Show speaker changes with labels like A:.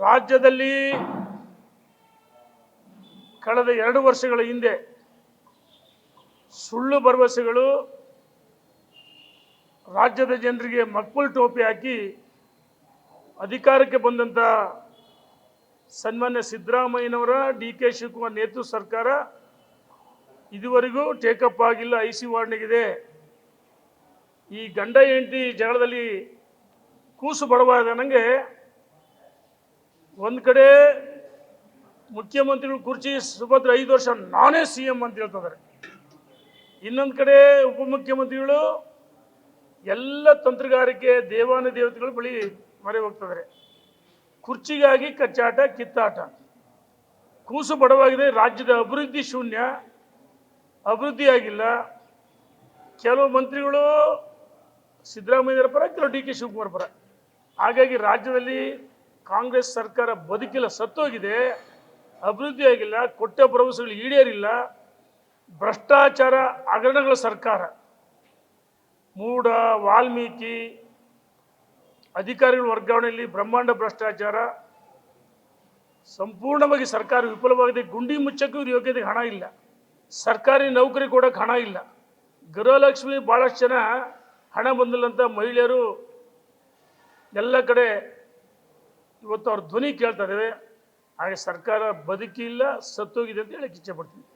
A: ರಾಜ್ಯದಲ್ಲಿ ಕಳೆದ ಎರಡು ವರ್ಷಗಳ ಹಿಂದೆ ಸುಳ್ಳು ಭರವಸೆಗಳು ರಾಜ್ಯದ ಜನರಿಗೆ ಮಕ್ಕಳು ಟೋಪಿ ಹಾಕಿ ಅಧಿಕಾರಕ್ಕೆ ಬಂದಂಥ ಸನ್ಮಾನ್ಯ ಸಿದ್ದರಾಮಯ್ಯನವರ ಡಿ ಕೆ ಶಿವಕುಮಾರ್ ನೇತೃತ್ವ ಸರ್ಕಾರ ಇದುವರೆಗೂ ಟೇಕಪ್ ಆಗಿಲ್ಲ, ಐ ಸಿ ವಾರ್ಡ್ನಿಗಿದೆ ಈ ಗಂಡ ಹೆಂಡತಿ ಜಗಳದಲ್ಲಿ ಕೂಸು ಬಡವಾದ ನನಗೆ ಒಂದು ಕಡೆ ಮುಖ್ಯಮಂತ್ರಿಗಳು ಕುರ್ಚಿ ಸುಭದ್ರ ಐದು ವರ್ಷ ನಾನೇ ಸಿ ಎಂ ಅಂತ ಹೇಳ್ತಿದ್ದಾರೆ. ಇನ್ನೊಂದು ಕಡೆ ಉಪಮುಖ್ಯಮಂತ್ರಿಗಳು ಎಲ್ಲ ತಂತ್ರಗಾರಿಕೆ, ದೇವಾನ ದೇವತೆಗಳು ಬಳಿ ಮರೆ ಹೋಗ್ತಿದ್ದಾರೆ. ಕುರ್ಚಿಗಾಗಿ ಕಚ್ಚಾಟ, ಕಿತ್ತಾಟ. ಕೂಸು ಬಡವಾಗಿದೆ, ರಾಜ್ಯದ ಅಭಿವೃದ್ಧಿ ಶೂನ್ಯ, ಅಭಿವೃದ್ಧಿ ಆಗಿಲ್ಲ. ಕೆಲವು ಮಂತ್ರಿಗಳು ಸಿದ್ದರಾಮಯ್ಯರ ಪರ, ಕೆಲವು ಡಿ ಕೆ ಶಿವಕುಮಾರ್ ಪರ. ಹಾಗಾಗಿ ರಾಜ್ಯದಲ್ಲಿ ಕಾಂಗ್ರೆಸ್ ಸರ್ಕಾರ ಬದುಕಿಲ್ಲ, ಸತ್ತೋಗಿದೆ, ಅಭಿವೃದ್ಧಿ ಆಗಿಲ್ಲ, ಕೊಟ್ಟ ಭರವಸೆಗಳು ಈಡೇರಿಲ್ಲ, ಭ್ರಷ್ಟಾಚಾರ ಹಗರಣಗಳ ಸರ್ಕಾರ. ಮೂಡ ವಾಲ್ಮೀಕಿ ಅಧಿಕಾರಿಗಳ ವರ್ಗಾವಣೆಯಲ್ಲಿ ಬ್ರಹ್ಮಾಂಡ ಭ್ರಷ್ಟಾಚಾರ, ಸಂಪೂರ್ಣವಾಗಿ ಸರ್ಕಾರ ವಿಫಲವಾಗಿದೆ, ಗುಂಡಿ ಮುಚ್ಚಕ್ಕೂ ಇವ್ರ ಯೋಗ್ಯತೆಗೆ ಹಣ ಇಲ್ಲ. ಸರ್ಕಾರಿ ನೌಕರಿ ಕೊಡೋಕೆ ಹಣ ಇಲ್ಲ. ಗೃಹಲಕ್ಷ್ಮಿ ಭಾಳಷ್ಟು ಜನ ಹಣ ಬಂದಿಲ್ಲ ಅಂತ ಮಹಿಳೆಯರು ಎಲ್ಲ ಕಡೆ ಇವತ್ತು ಅವ್ರ ಧ್ವನಿ ಕೇಳ್ತಾ ಇದ್ದೇವೆ. ಹಾಗೆ ಸರ್ಕಾರ ಬದುಕಿಲ್ಲ ಸತ್ತೋಗಿದೆ ಅಂತ ಹೇಳಕ್ಕೆ ಇಚ್ಛೆ ಪಡ್ತೀನಿ.